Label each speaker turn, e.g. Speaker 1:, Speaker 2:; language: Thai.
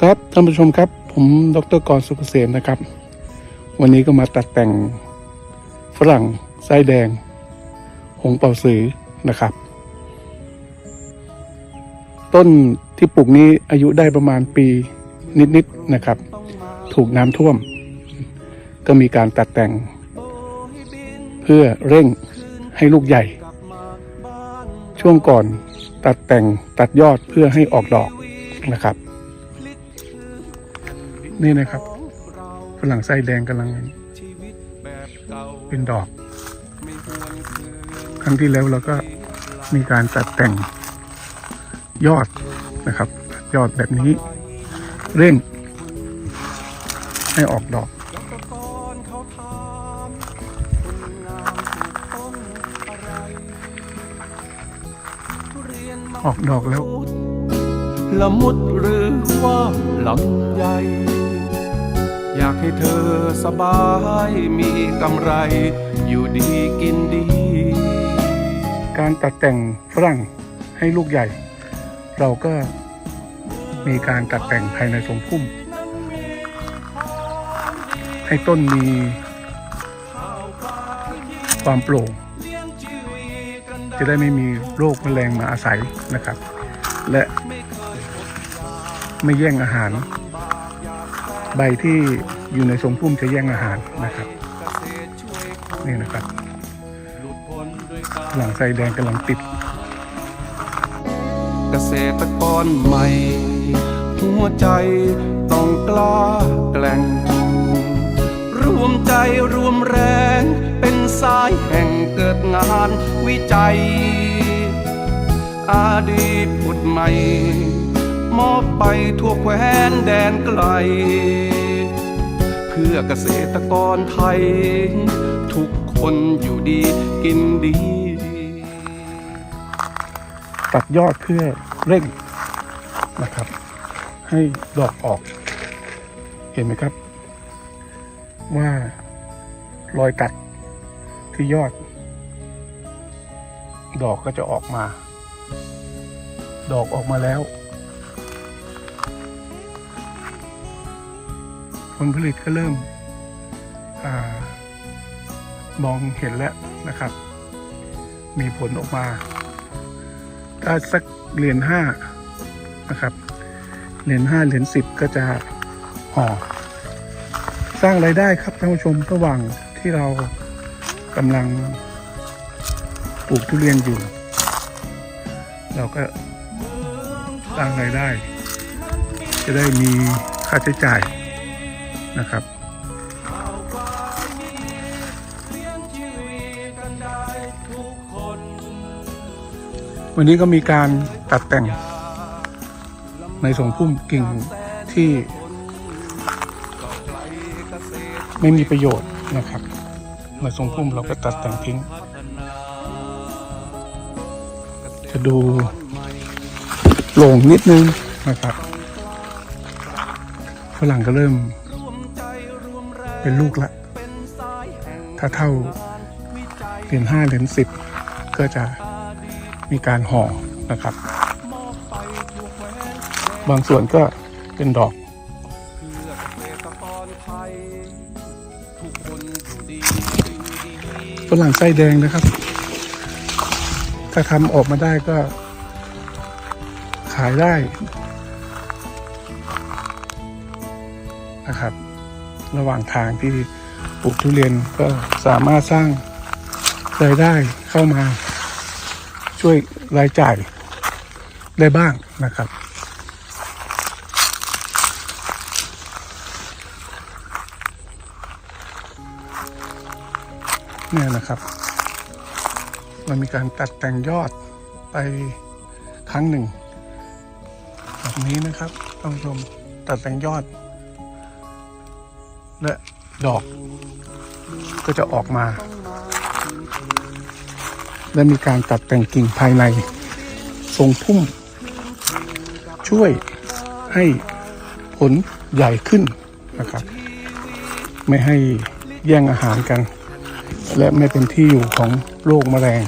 Speaker 1: ครับท่านผู้ชมครับ ผมดรกรสุขเกษมนะครับ วันนี้ก็มาตัดแต่งฝรั่งไส้แดง หงเป่าสือนะครับ ต้นที่ปลูกนี้อายุได้ประมาณปีนิดๆนะครับ ถูกน้ำท่วม ก็มีการตัดแต่ง เพื่อเร่งให้ลูกใหญ่ ช่วงก่อนตัดแต่งตัดยอดเพื่อให้ออกดอกนะครับ นี่นะครับฝรั่งไส้แดงกำลัง เป็นดอก ครั้งที่แล้วเราก็มีการตัดแต่งยอดนะครับ ยอดแบบนี้ เร่ง ให้ออกดอกออกดอกแล้ว
Speaker 2: ละมุดหรือว่าลำใหญ่ อยากให้เธอสบายมีกำไร อยู่ดีกินดี
Speaker 1: การตัดแต่งฝรั่งให้ลูกใหญ่ เราก็มีการตัดแต่งภายในทรงพุ่ม ให้ต้นมีความโปร่ง จะได้ไม่มีโรคแมลงมาอาศัยนะครับ และไม่แย่งอาหาร ใบที่อยู่ในทรงพุ่มจะแย่งอาหารนะครับ นี่นะครับหลังไส้แดงกำลังติด
Speaker 2: เกษตรกรใหม่ หัวใจต้องกล้าแกล่ง รวมใจรวมแรง เป็นสายแห่งเกิดงานวิจัย อดีตผุดใหม่ มอบไปทั่วแคว้นแดนไกล เพื่อเกษตรกรไทย ทุกคนอยู่ดีกินดี
Speaker 1: ตัดยอดเพื่อเร่งนะครับ ให้ดอกออก เห็นไหมครับ ว่ารอยตัดที่ยอด ดอกก็จะออกมา ดอกออกมาแล้ว ผลผลิตก็เริ่มอมองเห็นแล้วนะครับ มีผลออกมาถ้าสักเหรียญห้านะครับเหรียญห้าเหรียญสิบก็จะห่อสร้างไรายได้ครับท่านผู้ชมระหว่างที่เรากำลังปลูกทุเรียนอยู่ เราก็สร้างไรายได้ จะได้มีค่าใช้จ่าย นะครับวันนี้ก็มีการตัดแต่งในทรงพุ่มกิ่งที่ ไม่มีประโยชน์นะครับ ในทรงพุ่มเราก็ตัดแต่งทิ้ง จะดูโล่งนิดนึงนะครับฝรั่งก็เริ่ม เป็นลูกละ ถ้าเท่าเหรียญห้าเหรียญสิบก็จะมีการห่อนะครับ บางส่วนก็เป็นดอกฝรั่งไส้แดงนะครับ ถ้าทำออกมาได้ก็ ขายได้นะครับ ระหว่างทางที่ปลูกทุเรียนก็สามารถสร้างรายได้เข้ามาช่วยรายจ่ายได้บ้างนะครับ เนี่ยนะครับมันมีการตัดแต่งยอดไปครั้งหนึ่งแบบนี้นะครับท่านผู้ชมตัดแต่งยอด และดอกก็จะออกมา และมีการตัดแต่งกิ่งภายในทรงพุ่ม ช่วยให้ผลใหญ่ขึ้นนะครับ ไม่ให้แย่งอาหารกัน และไม่เป็นที่อยู่ของโรคแมลง